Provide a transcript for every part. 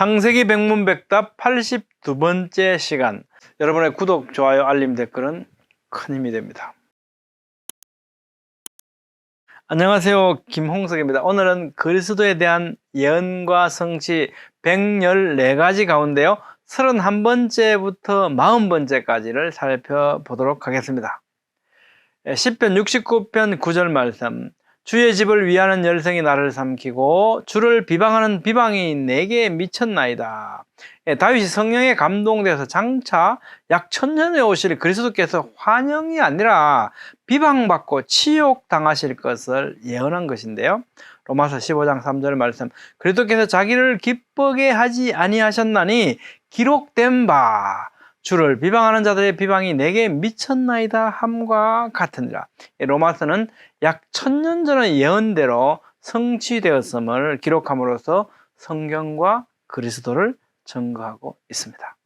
창세기 백문백답 82번째 시간. 여러분의 구독, 좋아요, 알림 댓글은 큰 힘이 됩니다. 안녕하세요. 김홍석입니다. 오늘은 그리스도에 대한 예언과 성취 114가지 가운데요. 31번째부터 40번째까지를 살펴보도록 하겠습니다. 10편 69편 9절 말씀. 주의 집을 위하는 열성이 나를 삼키고 주를 비방하는 비방이 내게 미쳤나이다. 예, 다윗이 성령에 감동되어서 장차 약 천년에 오실 그리스도께서 환영이 아니라 비방받고 치욕당하실 것을 예언한 것인데요. 로마서 15장 3절 말씀 그리스도께서 자기를 기쁘게 하지 아니하셨나니 기록된 바 주를 비방하는 자들의 비방이 내게 미쳤나이다 함과 같으니라. 로마서는 약 천년 전의 예언대로 성취되었음을 기록함으로써 성경과 그리스도를 증거하고 있습니다.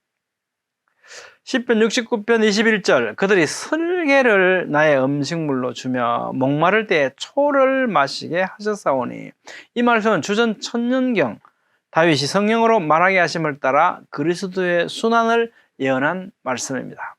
10편 69편 21절 그들이 설계를 나의 음식물로 주며 목마를 때에 초를 마시게 하셨사오니 이 말씀은 주전 천년경 다윗이 성령으로 말하게 하심을 따라 그리스도의 순환을 예언한 말씀입니다.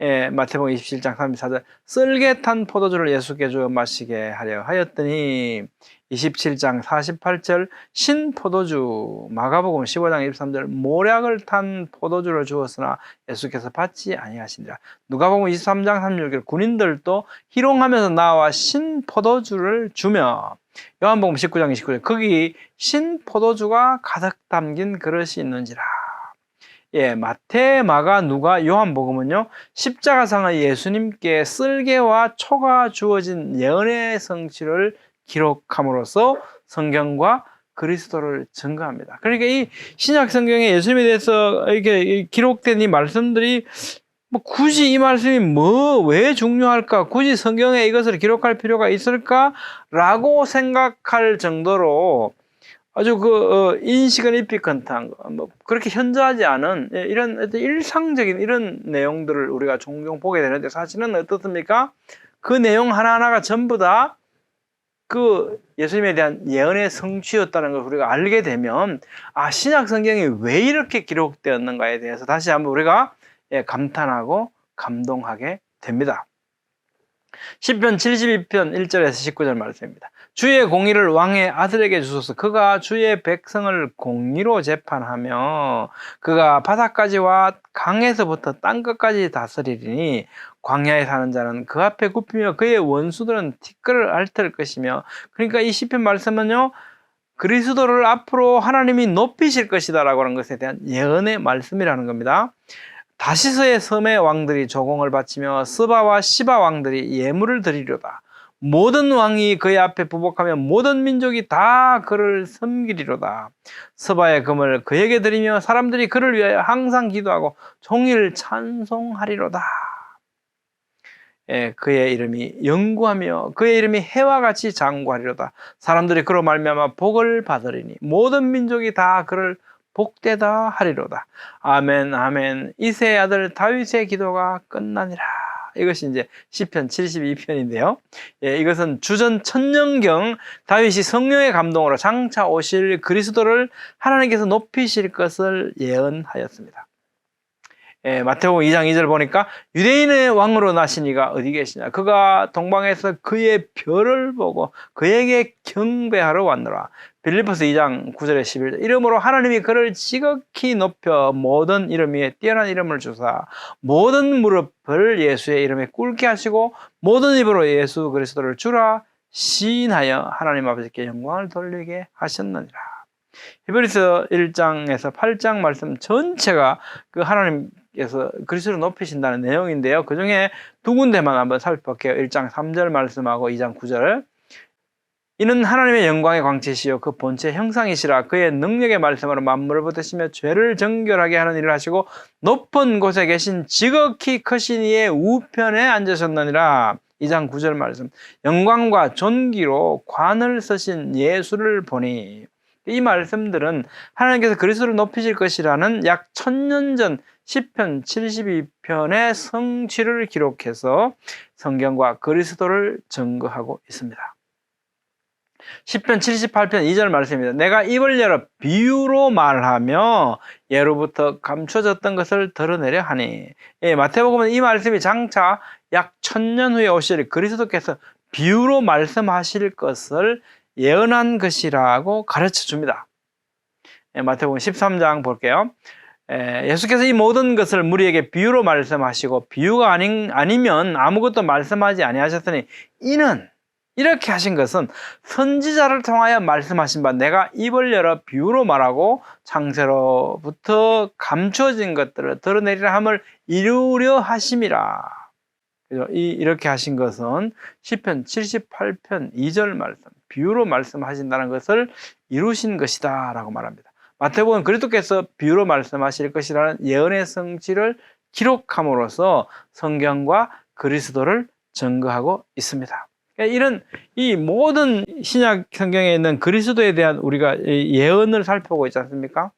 예, 마태복음 27장 34절 썰개탄 포도주를 예수께 주어 마시게 하려 하였더니 27장 48절 신 포도주 마가복음 15장 23절 모략을 탄 포도주를 주었으나 예수께서 받지 아니하시니라 누가복음 23장 36절 군인들도 희롱하면서 나와 신 포도주를 주며 요한복음 19장 29절 거기 신 포도주가 가득 담긴 그릇이 있는지라 예, 마태, 마가, 누가, 요한복음은요 십자가상의 예수님께 쓸개와 초가 주어진 예언의 성취를 기록함으로써 성경과 그리스도를 증거합니다. 그러니까 이 신약 성경에 예수님에 대해서 이렇게 기록된 이 말씀들이 뭐 굳이 이 말씀이 뭐 왜 중요할까? 굳이 성경에 이것을 기록할 필요가 있을까?라고 생각할 정도로 아주 그 어, 인식은 이피컨탄 뭐 그렇게 현저하지 않은 예, 이런 어떤 일상적인 이런 내용들을 우리가 종종 보게 되는데 사실은 어떻습니까? 그 내용 하나하나가 전부 다 그 예수님에 대한 예언의 성취였다는 걸 우리가 알게 되면 아 신약 성경이 왜 이렇게 기록되었는가에 대해서 다시 한번 우리가 예, 감탄하고 감동하게 됩니다. 10편 72편 1절에서 19절 말씀입니다. 주의 공의를 왕의 아들에게 주소서 그가 주의 백성을 공의로 재판하며 그가 바다까지와 강에서부터 땅끝까지 다스리리니 광야에 사는 자는 그 앞에 굽히며 그의 원수들은 티끌을 앓을 것이며 그러니까 이 시편 말씀은요 그리스도를 앞으로 하나님이 높이실 것이다라고 하는 것에 대한 예언의 말씀이라는 겁니다. 다시서의 섬의 왕들이 조공을 바치며 스바와 시바 왕들이 예물을 드리려다. 모든 왕이 그의 앞에 부복하며 모든 민족이 다 그를 섬기리로다. 스바의 금을 그에게 드리며 사람들이 그를 위하여 항상 기도하고 종일 찬송하리로다. 예, 그의 이름이 영구하며 그의 이름이 해와 같이 장구하리로다. 사람들이 그로 말미암아 복을 받으리니 모든 민족이 다 그를 복되다 하리로다. 아멘 아멘. 이세 아들 다윗의 기도가 끝나니라. 이것이 이제 시편 72편인데요. 예, 이것은 주전 천년경 다윗이 성령의 감동으로 장차 오실 그리스도를 하나님께서 높이실 것을 예언하였습니다. 예, 마태복음 2장 2절 보니까 유대인의 왕으로 나신 이가 어디 계시냐 그가 동방에서 그의 별을 보고 그에게 경배하러 왔노라 빌리포스 2장 9절에 11절 이름으로 하나님이 그를 지극히 높여 모든 이름 위에 뛰어난 이름을 주사 모든 무릎을 예수의 이름에 꿇게 하시고 모든 입으로 예수 그리스도를 주라 시인하여 하나님 아버지께 영광을 돌리게 하셨느니라 히브리서 1장에서 8장 말씀 전체가 그 하나님께서 그리스도를 높이신다는 내용인데요. 그 중에 두 군데만 한번 살펴볼게요. 1장 3절 말씀하고 2장 9절. 이는 하나님의 영광의 광채시요 그 본체 형상이시라 그의 능력의 말씀으로 만물을 붙으시며 죄를 정결하게 하는 일을 하시고 높은 곳에 계신 지극히 크신 이의 우편에 앉으셨느니라 2장 9절 말씀 영광과 존귀로 관을 쓰신 예수를 보니 이 말씀들은 하나님께서 그리스도를 높이실 것이라는 약 천년 전 10편 72편의 성취를 기록해서 성경과 그리스도를 증거하고 있습니다. 10편 78편 2절 말씀입니다. 내가 입을 열어 비유로 말하며 예로부터 감춰졌던 것을 드러내려 하니. 예, 마태복음은 이 말씀이 장차 약 천년 후에 오실 그리스도께서 비유로 말씀하실 것을 예언한 것이라고 가르쳐 줍니다. 예, 마태복음 13장 볼게요. 예, 예수께서 이 모든 것을 무리에게 비유로 말씀하시고 비유가 아닌, 아니면 아무것도 말씀하지 아니하셨으니 이는 이렇게 하신 것은 선지자를 통하여 말씀하신 바 내가 입을 열어 비유로 말하고 창세로부터 감추어진 것들을 드러내리라 함을 이루려 하심이라. 이렇게 하신 것은 시편 78편 2절 말씀, 비유로 말씀하신다는 것을 이루신 것이다 라고 말합니다. 마태복음 그리스도께서 비유로 말씀하실 것이라는 예언의 성취를 기록함으로써 성경과 그리스도를 증거하고 있습니다. 그러니까 이런 이 모든 신약 성경에 있는 그리스도에 대한 우리가 예언을 살펴보고 있지 않습니까?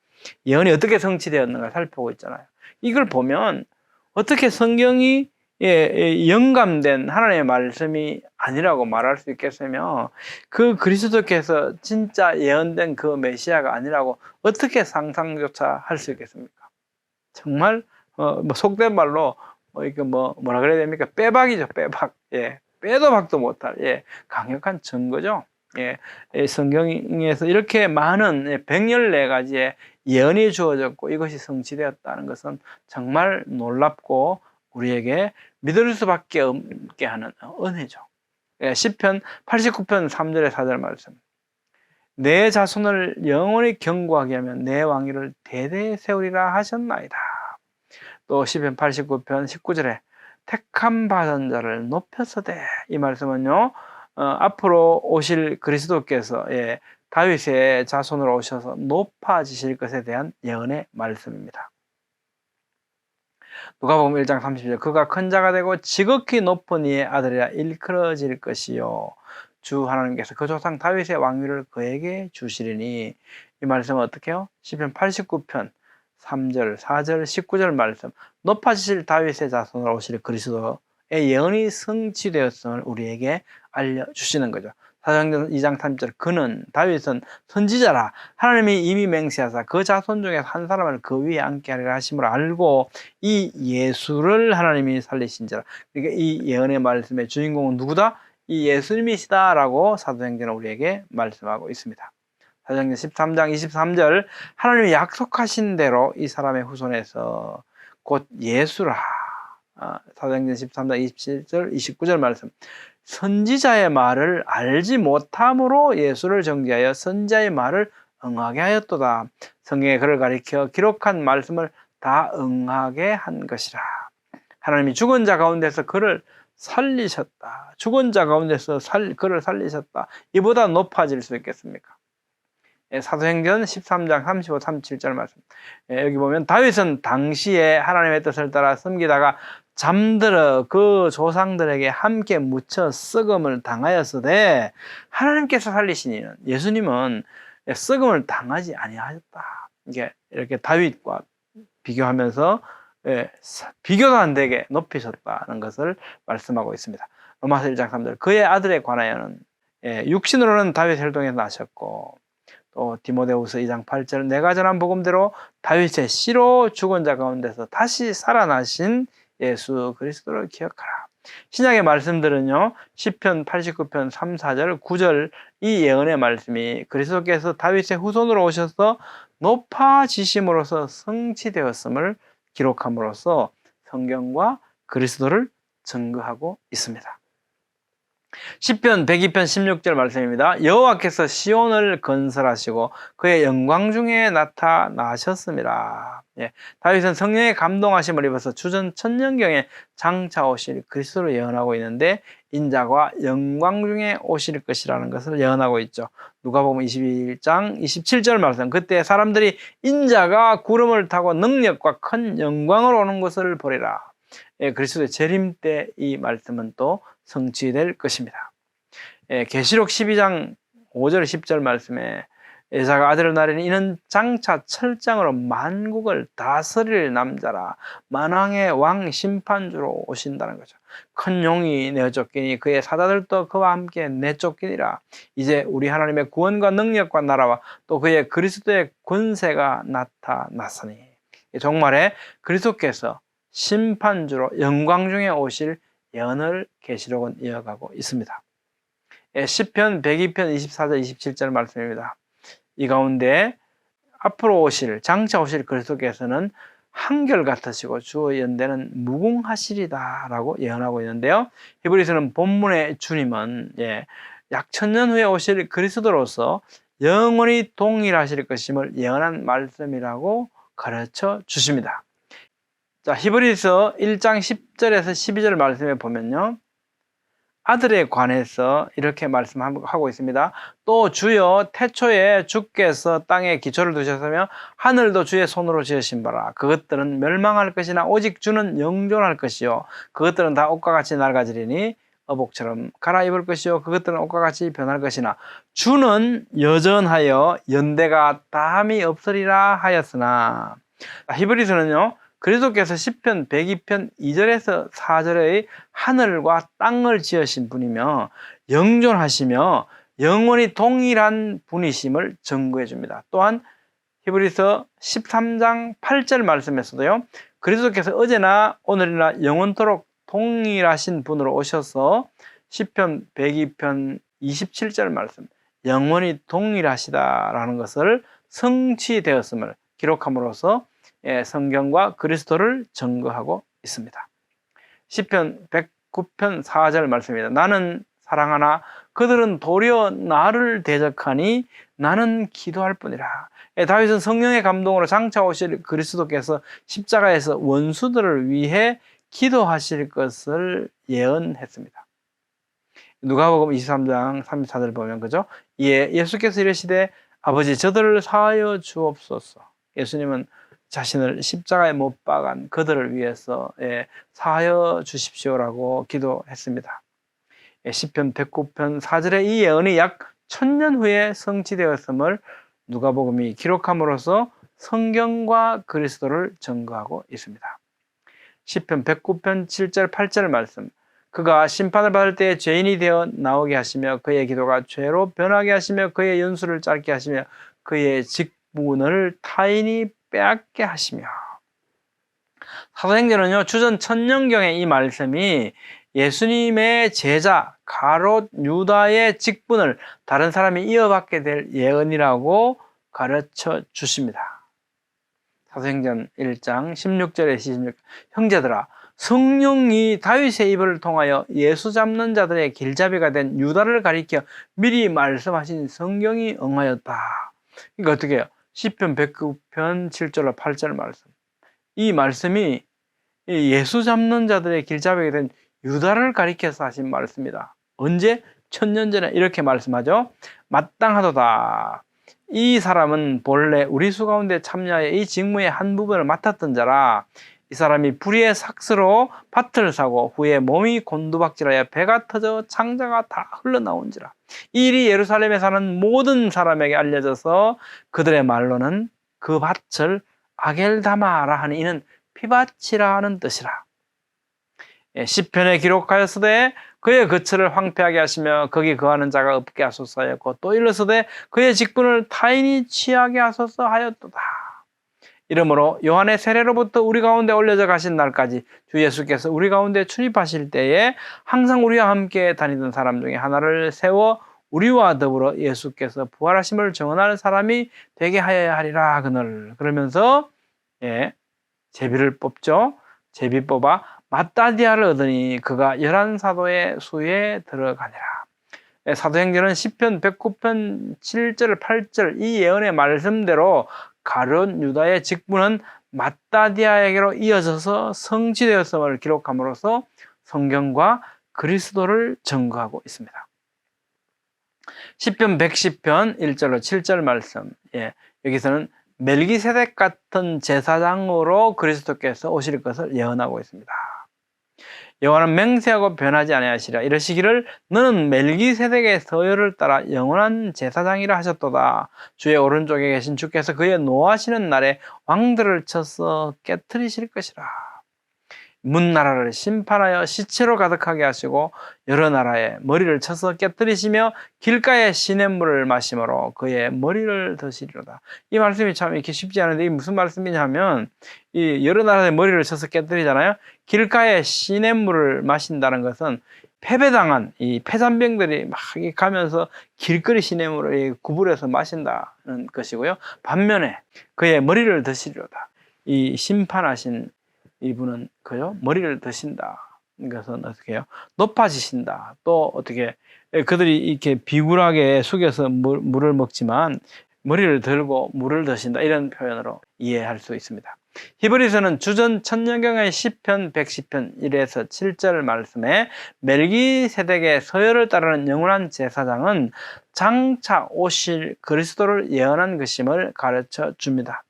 예언이 어떻게 성취되었는가 살펴보고 있잖아요. 이걸 보면 어떻게 성경이 예, 영감된 하나님의 말씀이 아니라고 말할 수 있겠으며 그 그리스도께서 진짜 예언된 그 메시아가 아니라고 어떻게 상상조차 할 수 있겠습니까? 정말 어, 뭐 속된 말로 뭐 이게 뭐 뭐라 그래야 됩니까? 빼박이죠, 빼박. 예, 빼도 박도 못할 예, 강력한 증거죠. 예, 예, 성경에서 이렇게 많은 예, 114가지의 예언이 주어졌고 이것이 성취되었다는 것은 정말 놀랍고 우리에게 믿을 수밖에 없게 하는 은혜죠. 예, 10편 89편 3절의 4절 말씀. 내 자손을 영원히 경고하게 하면 내 왕위를 대대 세우리라 하셨나이다. 또 10편 89편 19절에 택함 받은 자를 높여서되 이 말씀은요 어, 앞으로 오실 그리스도께서 예, 다윗의 자손으로 오셔서 높아지실 것에 대한 예언의 말씀입니다. 누가 보면 1장 30절 그가 큰 자가 되고 지극히 높은 이의 아들이라 일컬어질 것이요 주 하나님께서 그 조상 다윗의 왕위를 그에게 주시리니 이 말씀은 어떻게 해요? 시편 89편 3절, 4절, 19절 말씀 높아지실 다윗의 자손으로 오실 그리스도의 예언이 성취되었음을 우리에게 알려주시는 거죠. 사도행전 2장 3절 그는 다윗은 선지자라 하나님이 이미 맹세하사 그 자손 중에 한 사람을 그 위에 앉게 하리라 하심을 알고 이 예수를 하나님이 살리신지라 그러니까 이 예언의 말씀의 주인공은 누구다? 이 예수님이시다라고 사도행전은 우리에게 말씀하고 있습니다. 사도행전 13장 23절 하나님이 약속하신 대로 이 사람의 후손에서 곧 예수라 아, 사도행전 13장 27절 29절 말씀 선지자의 말을 알지 못함으로 예수를 정죄하여 선지자의 말을 응하게 하였도다. 성경에 그를 가리켜 기록한 말씀을 다 응하게 한 것이라. 하나님이 죽은 자 가운데서 그를 살리셨다. 죽은 자 가운데서 살, 그를 살리셨다. 이보다 높아질 수 있겠습니까? 예, 사도행전 13장 35, 37절 말씀. 예, 여기 보면 다윗은 당시에 하나님의 뜻을 따라 섬기다가 잠들어 그 조상들에게 함께 묻혀 썩음을 당하였으되 하나님께서 살리신 이는 예수님은 썩음을 당하지 아니하셨다. 이게 이렇게 다윗과 비교하면서 예, 비교도 안 되게 높이셨다는 것을 말씀하고 있습니다. 로마서 1장 3절 그의 아들에 관하여는 예, 육신으로는 다윗 혈동에서 나셨고 또 디모데후서 2장 8절 내가 전한 복음대로 다윗의 씨로 죽은 자 가운데서 다시 살아나신 예수 그리스도를 기억하라. 신약의 말씀들은요. 10편 89편 3, 4절 9절 이 예언의 말씀이 그리스도께서 다윗의 후손으로 오셔서 높아지심으로써 성취되었음을 기록함으로써 성경과 그리스도를 증거하고 있습니다. 10편 102편 16절 말씀입니다. 여호와께서 시온을 건설하시고 그의 영광 중에 나타나셨습니다. 예, 다윗은 성령의 감동하심을 입어서 주전 천년경에 장차 오실 그리스도를 예언하고 있는데 인자가 영광 중에 오실 것이라는 것을 예언하고 있죠. 누가 보면 21장 27절 말씀 그때 사람들이 인자가 구름을 타고 능력과 큰 영광을 오는 것을 보리라. 예, 그리스도의 재림 때 이 말씀은 또 성취될 것입니다. 예, 계시록 12장 5절 10절 말씀에 여자가 아들을 낳으니 이는 장차 철장으로 만국을 다스릴 남자라 만왕의 왕 심판주로 오신다는 거죠. 큰 용이 내쫓기니 그의 사자들도 그와 함께 내쫓기니라. 이제 우리 하나님의 구원과 능력과 나라와 또 그의 그리스도의 권세가 나타났으니 정말에 그리스도께서 심판주로 영광 중에 오실 예언을 계시록은 이어가고 있습니다. 예, 10편 102편 24절 27절 말씀입니다. 이 가운데 앞으로 오실 장차 오실 그리스도께서는 한결 같으시고 주 연대는 무궁하시리다라고 예언하고 있는데요. 히브리서는 본문의 주님은 예, 약 천년 후에 오실 그리스도로서 영원히 동일하실 것임을 예언한 말씀이라고 가르쳐 주십니다. 자, 히브리서 1장 10절에서 12절 말씀에 보면요. 아들에 관해서 이렇게 말씀하고 있습니다. 또 주여 태초에 주께서 땅에 기초를 두셨으며 하늘도 주의 손으로 지으신 바라. 그것들은 멸망할 것이나 오직 주는 영존할 것이요. 그것들은 다 옷과 같이 낡아지리니 어복처럼 갈아입을 것이요. 그것들은 옷과 같이 변할 것이나 주는 여전하여 연대가 다함이 없으리라 하였으나 히브리서는요. 그리스도께서 10편 102편 2절에서 4절의 하늘과 땅을 지으신 분이며 영존하시며 영원히 동일한 분이심을 증거해 줍니다. 또한 히브리서 13장 8절 말씀에서도요. 그리스도께서 어제나 오늘이나 영원토록 동일하신 분으로 오셔서 10편 102편 27절 말씀 영원히 동일하시다라는 것을 성취되었음을 기록함으로써 예, 성경과 그리스도를 증거하고 있습니다. 시편 109편 4절 말씀입니다. 나는 사랑하나 그들은 도리어 나를 대적하니 나는 기도할 뿐이라. 예, 다윗은 성령의 감동으로 장차 오실 그리스도께서 십자가에서 원수들을 위해 기도하실 것을 예언했습니다. 누가복음 23장 34절 보면 그죠? 예, 예수께서 이르시되 아버지 저들을 사하여 주옵소서. 예수님은 자신을 십자가에 못 박은 그들을 위해서 예, 사하여 주십시오라고 기도했습니다. 예, 시편 109편 4절의 이 예언이 약 천년 후에 성취되었음을 누가복음이 기록함으로써 성경과 그리스도를 증거하고 있습니다. 시편 109편 7절 8절 말씀 그가 심판을 받을 때 죄인이 되어 나오게 하시며 그의 기도가 죄로 변하게 하시며 그의 연수를 짧게 하시며 그의 직분을 타인이 빼앗게 하시며 사도행전은요 주전 천년경의 이 말씀이 예수님의 제자 가롯 유다의 직분을 다른 사람이 이어받게 될 예언이라고 가르쳐 주십니다. 사도행전 1장 16절에 16 형제들아 성령이 다윗의 입을 통하여 예수 잡는 자들의 길잡이가 된 유다를 가리켜 미리 말씀하신 성경이 응하였다. 그러니까 어떻게 해요? 시편 109편 7절로 8절 말씀. 이 말씀이 예수 잡는 자들의 길잡이게 된 유다를 가리켜서 하신 말씀이다. 언제? 천년 전에 이렇게 말씀하죠. 마땅하도다. 이 사람은 본래 우리 수 가운데 참여해 이 직무의 한 부분을 맡았던 자라. 이 사람이 불의의 삭스로 밭을 사고 후에 몸이 곤두박질하여 배가 터져 창자가 다 흘러나온지라. 이 일이 예루살렘에 사는 모든 사람에게 알려져서 그들의 말로는 그 밭을 아겔다마라 하는 이는 피밭이라 하는 뜻이라. 예, 시편에 기록하였으되 그의 거처를 황폐하게 하시며 거기 거하는 자가 없게 하소서 하였고 또 일러서되 그의 직분을 타인이 취하게 하소서 하였도다. 이러므로 요한의 세례로부터 우리 가운데 올려져 가신 날까지 주 예수께서 우리 가운데 출입하실 때에 항상 우리와 함께 다니던 사람 중에 하나를 세워 우리와 더불어 예수께서 부활하심을 정언하는 사람이 되게 하여야 하리라 그늘 그러면서 예, 제비를 뽑죠. 제비 뽑아 마따디아를 얻으니 그가 열한 사도의 수에 들어가니라. 예, 사도행전은 10편 109편 7절 8절 이 예언의 말씀대로 가룟 유다의 직분은 마따디아에게로 이어져서 성취되었음을 기록함으로써 성경과 그리스도를 증거하고 있습니다. 10편 110편 1절로 7절 말씀. 예, 여기서는 멜기세덱 같은 제사장으로 그리스도께서 오실 것을 예언하고 있습니다. 여호와는 맹세하고 변하지 아니하시라 이러시기를 너는 멜기세덱의 서열을 따라 영원한 제사장이라 하셨도다 주의 오른쪽에 계신 주께서 그의 노하시는 날에 왕들을 쳐서 깨뜨리실 것이라 문나라를 심판하여 시체로 가득하게 하시고 여러 나라의 머리를 쳐서 깨뜨리시며 길가의 시냇물을 마시므로 그의 머리를 드시리로다. 이 말씀이 참 이렇게 쉽지 않은데 이 무슨 말씀이냐면 이 여러 나라의 머리를 쳐서 깨뜨리잖아요. 길가의 시냇물을 마신다는 것은 패배당한 이 패잔병들이 막 가면서 길거리 시냇물을 구불해서 마신다는 것이고요. 반면에 그의 머리를 드시리로다. 이 심판하신 이분은 그요 머리를 드신다. 이것은 어떻게 해요? 높아지신다. 또 어떻게 예, 그들이 이렇게 비굴하게 숙여서 물, 물을 먹지만 머리를 들고 물을 드신다 이런 표현으로 이해할 수 있습니다. 히브리서는 주전 천년경의 시편 110편 1에서 7절 말씀에 멜기세덱의 서열을 따르는 영원한 제사장은 장차 오실 그리스도를 예언한 것임을 가르쳐 줍니다.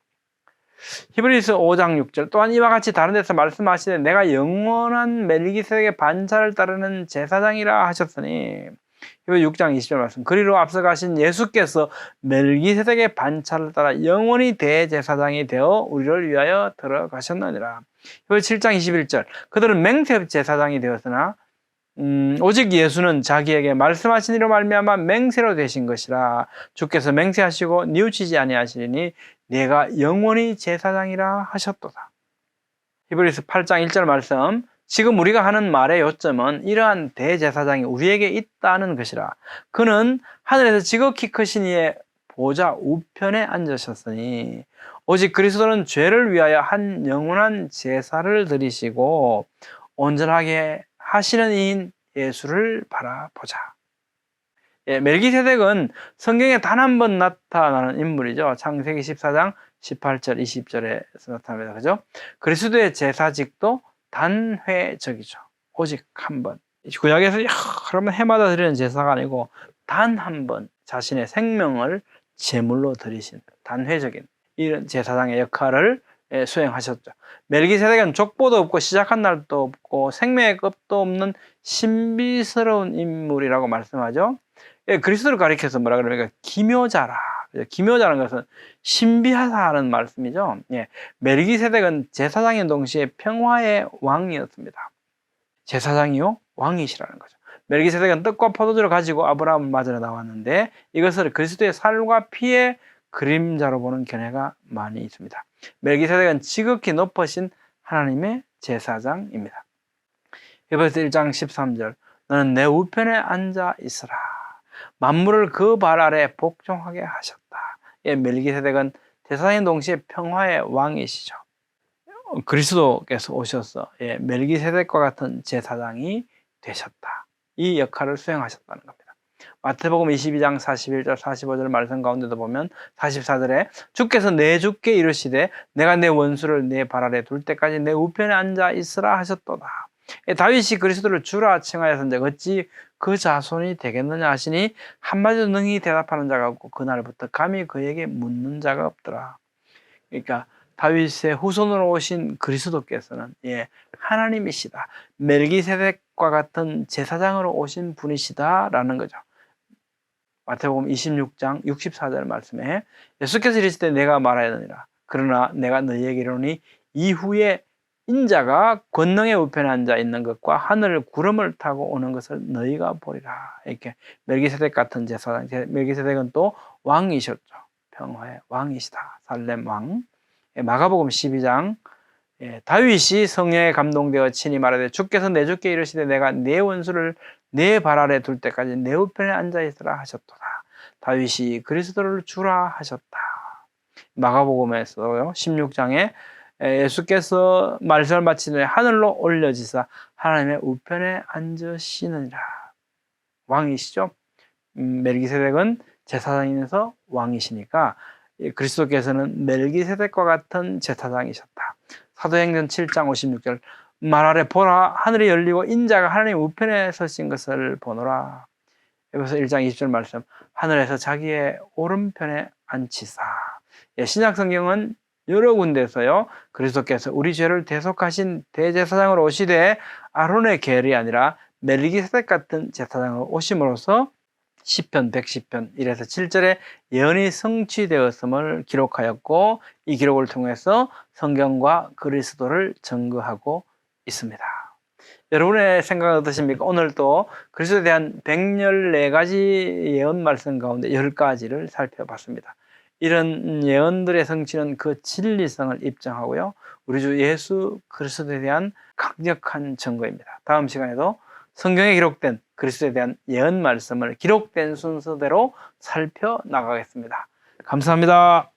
히브리서 5장 6절 또한 이와 같이 다른 데서 말씀하시되 내가 영원한 멜기세덱의 반차를 따르는 제사장이라 하셨으니 히브리 6장 20절 말씀. 그리로 앞서가신 예수께서 멜기세덱의 반차를 따라 영원히 대제사장이 되어 우리를 위하여 들어가셨느니라. 히브리 7장 21절. 그들은 맹세 제사장이 되었으나 음, 오직 예수는 자기에게 말씀하신 이로 말미암아 맹세로 되신 것이라. 주께서 맹세하시고 뉘우치지 아니하시리니 내가 영원히 제사장이라 하셨도다. 히브리서 8장 1절 말씀 지금 우리가 하는 말의 요점은 이러한 대제사장이 우리에게 있다는 것이라 그는 하늘에서 지극히 크신 이의 보좌 우편에 앉으셨으니 오직 그리스도는 죄를 위하여 한 영원한 제사를 드리시고 온전하게 하시는 이인 예수를 바라보자. 예, 멜기세덱은 성경에 단 한 번 나타나는 인물이죠. 창세기 14장 18절 20절에서 나타납니다. 그죠? 그리스도의 제사직도 단회적이죠. 오직 한 번. 구약에서 여러 번 해마다 드리는 제사가 아니고 단 한 번 자신의 생명을 제물로 드리신 단회적인 이런 제사장의 역할을 예, 수행하셨죠. 멜기세덱은 족보도 없고 시작한 날도 없고 생명의 끝도 없는 신비스러운 인물이라고 말씀하죠. 예, 그리스도를 가리켜서 뭐라 그러니까 기묘자라. 기묘자는 것은 신비하다는 말씀이죠. 예, 멜기세덱은 제사장인 동시에 평화의 왕이었습니다. 제사장이요 왕이시라는 거죠. 멜기세덱은 떡과 포도주를 가지고 아브라함을 맞으러 나왔는데 이것을 그리스도의 살과 피의 그림자로 보는 견해가 많이 있습니다. 멜기세덱은 지극히 높으신 하나님의 제사장입니다. 에베소 1장 13절 너는 내 우편에 앉아 있으라. 만물을 그 발 아래 복종하게 하셨다. 예, 멜기세덱은 제사장인 동시에 평화의 왕이시죠. 그리스도께서 오셔서 예, 멜기세덱과 같은 제사장이 되셨다. 이 역할을 수행하셨다는 겁니다. 마태복음 22장 41절 45절 말씀 가운데도 보면 44절에 주께서 내 주께 이르시되 내가 내 원수를 내 발 아래 둘 때까지 내 우편에 앉아 있으라 하셨도다. 예, 다윗이 그리스도를 주라 칭하여서인데 어찌 그 자손이 되겠느냐 하시니 한마디도 능히 대답하는 자가 없고 그날부터 감히 그에게 묻는 자가 없더라. 그러니까 다윗의 후손으로 오신 그리스도께서는 예, 하나님이시다. 멜기세덱과 같은 제사장으로 오신 분이시다라는 거죠. 마태복음 26장 64절 말씀에 예수께서 이르시되 내가 말하였느니라. 그러나 내가 너희에게 이르노니 이후에 인자가 권능의 우편에 앉아 있는 것과 하늘 구름을 타고 오는 것을 너희가 보리라. 이렇게 멜기세덱 같은 제사장, 멜기세덱은 또 왕이셨죠. 평화의 왕이시다. 살렘 왕. 예, 마가복음 12장 예, 다윗이 성령에 감동되어 친히 말하되 주께서 내 주께 이르시되 내가 내 원수를 내 발 아래 둘 때까지 내 우편에 앉아 있으라 하셨도다. 다윗이 그리스도를 주라 하셨다. 마가복음에서요 16장에 예수께서 말씀을 마치는 하늘로 올려지사 하나님의 우편에 앉으시느니라. 왕이시죠. 음, 멜기세덱은 제사장이면서 왕이시니까 그리스도께서는 멜기세덱과 같은 제사장이셨다. 사도행전 7장 56절 말 아래 보라 하늘이 열리고 인자가 하나님 우편에 서신 것을 보노라. 여기서 1장 20절 말씀 하늘에서 자기의 오른편에 앉히사. 예, 신약 성경은 여러 군데서요. 그리스도께서 우리 죄를 대속하신 대제사장으로 오시되 아론의 계열이 아니라 멜기세덱 같은 제사장으로 오심으로써 시편 110편 1에서 7절에 예언이 성취되었음을 기록하였고 이 기록을 통해서 성경과 그리스도를 증거하고 있습니다. 여러분의 생각은 어떠십니까? 오늘 또 그리스도에 대한 114가지 예언 말씀 가운데 10가지를 살펴봤습니다. 이런 예언들의 성취는 그 진리성을 입증하고요. 우리 주 예수 그리스도에 대한 강력한 증거입니다. 다음 시간에도 성경에 기록된 그리스도에 대한 예언 말씀을 기록된 순서대로 살펴 나가겠습니다. 감사합니다.